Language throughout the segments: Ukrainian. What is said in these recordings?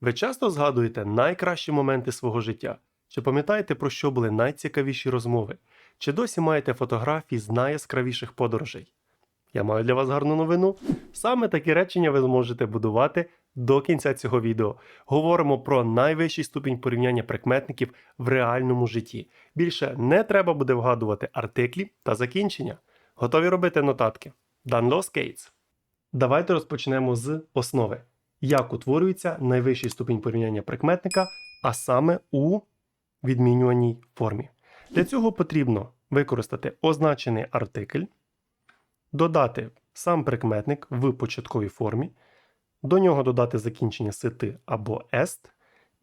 Ви часто згадуєте найкращі моменти свого життя? Чи пам'ятаєте, про що були найцікавіші розмови? Чи досі маєте фотографії з найяскравіших подорожей? Я маю для вас гарну новину. Саме такі речення ви зможете будувати до кінця цього відео. Говоримо про найвищий ступінь порівняння прикметників в реальному житті. Більше не треба буде вгадувати артиклі та закінчення. Готові робити нотатки? Данло Скейтс. Давайте розпочнемо з основи. Як утворюється найвищий ступінь порівняння прикметника, а саме у відмінюваній формі. Для цього потрібно використати означений артикль, додати сам прикметник в початковій формі, до нього додати закінчення сити або ест,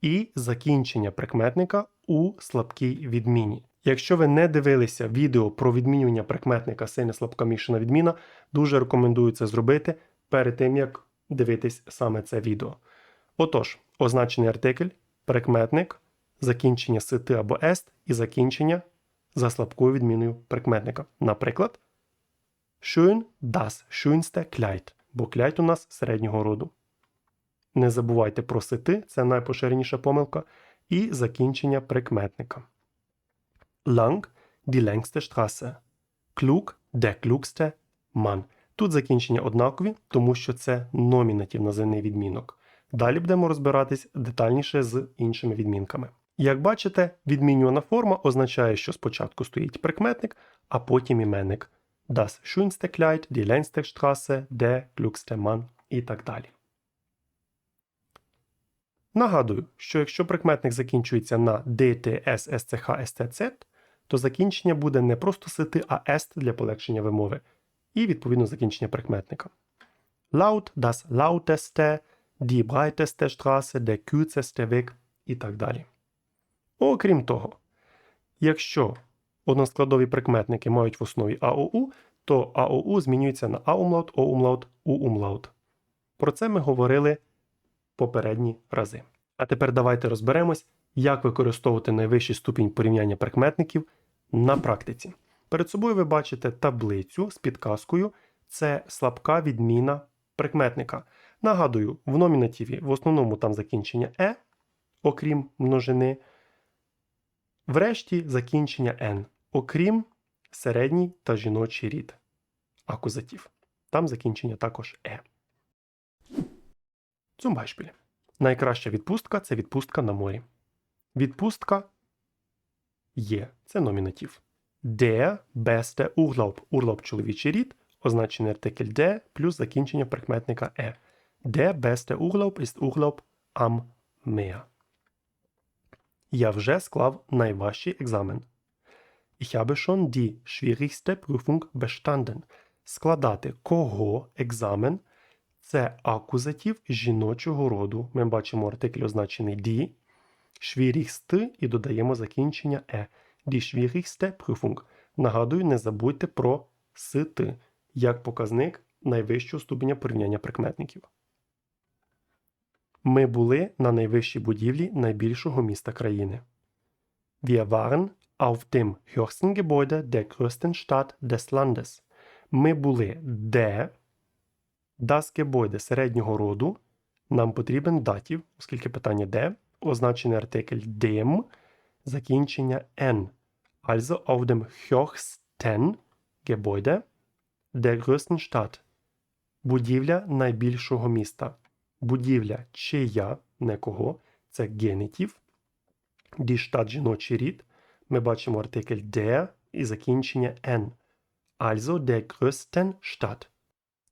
і закінчення прикметника у слабкій відміні. Якщо ви не дивилися відео про відмінювання прикметника сильна слабка мішана відміна, дуже рекомендую це зробити перед тим, як дивитись саме це відео. Отож, означений артикль, прикметник, закінчення сити або ест і закінчення за слабкою відміною прикметника. Наприклад, schön das schönste Kleid, бо Kleid у нас середнього роду. Не забувайте про сити, це найпоширеніша помилка, і закінчення прикметника. Lang die längste Straße. Klug der klugste Mann. Тут закінчення однакові, тому що це номінатив називний відмінок. Далі будемо розбиратись детальніше з іншими відмінками. Як бачите, відмінювана форма означає, що спочатку стоїть прикметник, а потім іменник. Das schönste Kleid, die längste Straße, der klugste Mann і так далі. Нагадую, що якщо прикметник закінчується на DT, S, SCH, STZ, то закінчення буде не просто сити, а est для полегшення вимови, і відповідно закінчення прикметника. Laut, das lauteste, die breiteste Straße, der kürzeste Weg і так далі. Окрім того, якщо односкладові прикметники мають в основі АОУ, то АОУ змінюється на А-умлаут, О-умлаут, Про це ми говорили попередні рази. А тепер давайте розберемось, як використовувати найвищий ступінь порівняння прикметників на практиці. Перед собою ви бачите таблицю з підказкою. Це слабка відміна прикметника. Нагадую, в номінативі в основному там закінчення е, окрім множини. Врешті закінчення n, окрім середній та жіночий рід акузатив. Там закінчення також е. Beispiel. Найкраща відпустка це відпустка на морі. Відпустка є. Це номінатив. Der beste Urlaub. Urlaub чоловічий рід, означений артикль der плюс закінчення прикметника е. Der beste Urlaub ist Urlaub am Meer. Я вже склав найважчий екзамен. Ich habe schon die schwierigste Prüfung bestanden. Складати кого екзамен це акузатив жіночого роду. Ми бачимо артикль означений die, schwierigste і додаємо закінчення е. Die schwierigste Prüfung. Нагадую, не забудьте про сити як показник найвищого ступеня порівняння прикметників. Ми були на найвищій будівлі найбільшого міста країни. Wir waren auf dem höchsten Gebäude der größten Stadt des Landes. Ми були де das Gebäude середнього роду. Нам потрібен датів, оскільки питання де, означений артикль dem, закінчення n. Also auf dem höchsten Gebäude der größten Stadt. Будівля найбільшого міста. Будівля чия, не кого, це генетів. Die Stadt жіночий рід. Ми бачимо артикль der і закінчення n. Also der größten Stadt.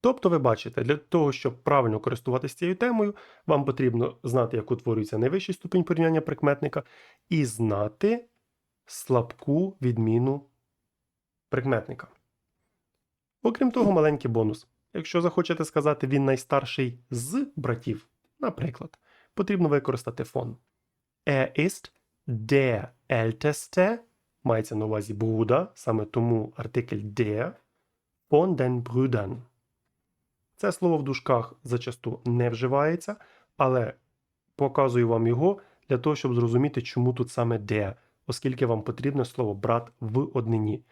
Тобто, ви бачите, для того, щоб правильно користуватися цією темою, вам потрібно знати, як утворюється найвищий ступінь порівняння прикметника, і знати слабку відміну прикметника. Окрім того, маленький бонус. Якщо захочете сказати він найстарший з братів, наприклад, потрібно використати фон. Er ist der älteste, мається на увазі Бруда, саме тому артикль der, von den Brüdern. Це слово в дужках зачасту не вживається, але показую вам його для того, щоб зрозуміти, чому тут саме der, оскільки вам потрібно слово брат в однині.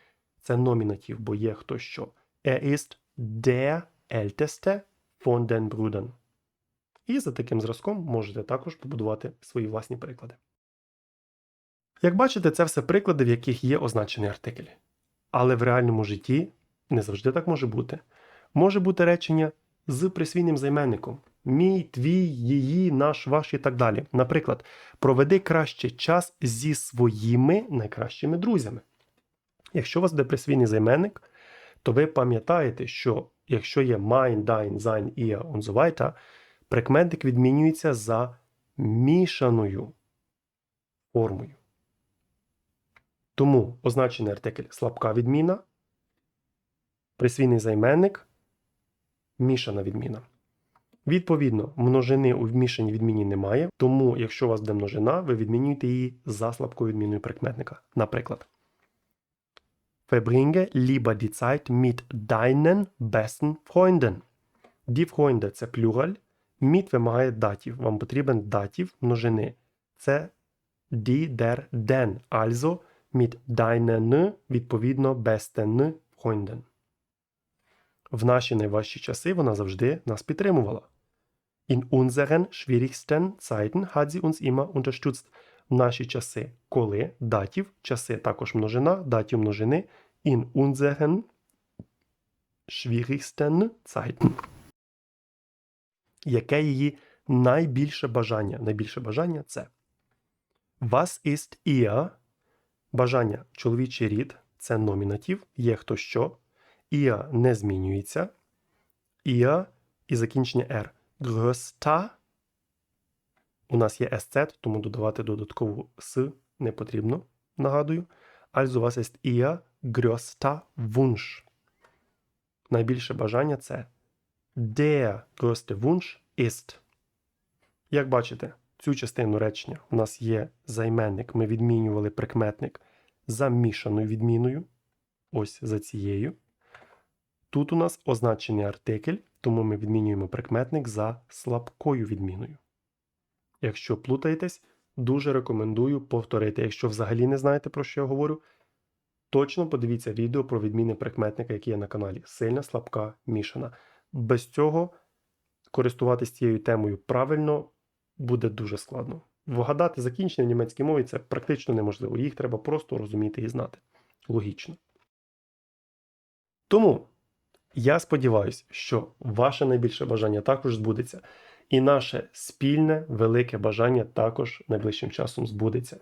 Це номінатив, бо є хто що. Er ist der älteste von den Brüdern. І за таким зразком можете також побудувати свої власні приклади. Як бачите, це все приклади, в яких є означений артикль. Але в реальному житті не завжди так може бути. Може бути речення з присвійним займенником. Мій, твій, її, наш, ваш і так далі. Наприклад, проведи краще час зі своїми найкращими друзями. Якщо у вас буде присвійний займенник, то ви пам'ятаєте, що якщо є mein, dein, sein, ihr und so weiter, прикметник відмінюється за мішаною формою. Тому означений артикль слабка відміна, присвійний займенник, мішана відміна. Відповідно, множини у вмішаній відміні немає, тому якщо у вас буде множина, ви відмінюєте її за слабкою відміною прикметника. Наприклад, Verbringe lieber die Zeit mit deinen besten Freunden. Die Freunde – це плюраль, mit вимагає датів. Вам потрібен датів множини. Це die, der, den. Also mit deinen, відповідно, besten Freunden. В наші найважчі часи вона завжди нас підтримувала. In unseren schwierigsten Zeiten hat sie uns immer unterstützt. В наші часи, коли датів, часи також множина, датів множини, in unseren schwierigsten Zeiten. Яке її найбільше бажання? Найбільше бажання це Was ist ihr? Бажання чоловічий рід це номінатив, є хто що. Ihr не змінюється. Ihr і закінчення R. Größta. У нас є SZ, тому додавати додаткову С не потрібно. Нагадую. Also was ist ihr größter Wunsch? Найбільше бажання це Der größte Wunsch ist. Як бачите, цю частину речення у нас є займенник. Ми відмінювали прикметник за мішаною відміною. Ось за цією. Тут у нас означений артикль, тому ми відмінюємо прикметник за слабкою відміною. Якщо плутаєтесь, дуже рекомендую повторити. Якщо взагалі не знаєте, про що я говорю, точно подивіться відео про відміни прикметника, які є на каналі. Сильна, слабка, мішана. Без цього користуватись цією темою правильно буде дуже складно. Вгадати закінчення в німецькій мові це практично неможливо. Їх треба просто розуміти і знати. Логічно. Тому я сподіваюся, що ваше найбільше бажання також збудеться, і наше спільне велике бажання також найближчим часом збудеться.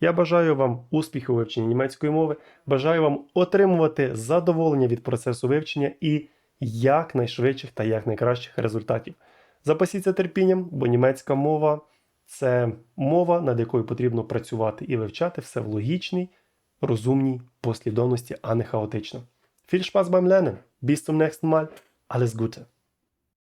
Я бажаю вам успіху у вивченні німецької мови, бажаю вам отримувати задоволення від процесу вивчення і якнайшвидших та якнайкращих результатів. Запасіться терпінням, бо німецька мова це мова, над якою потрібно працювати і вивчати все в логічній, розумній послідовності, а не хаотично. Viel Spaß beim Lernen. Bis zum nächsten Mal. Alles Gute.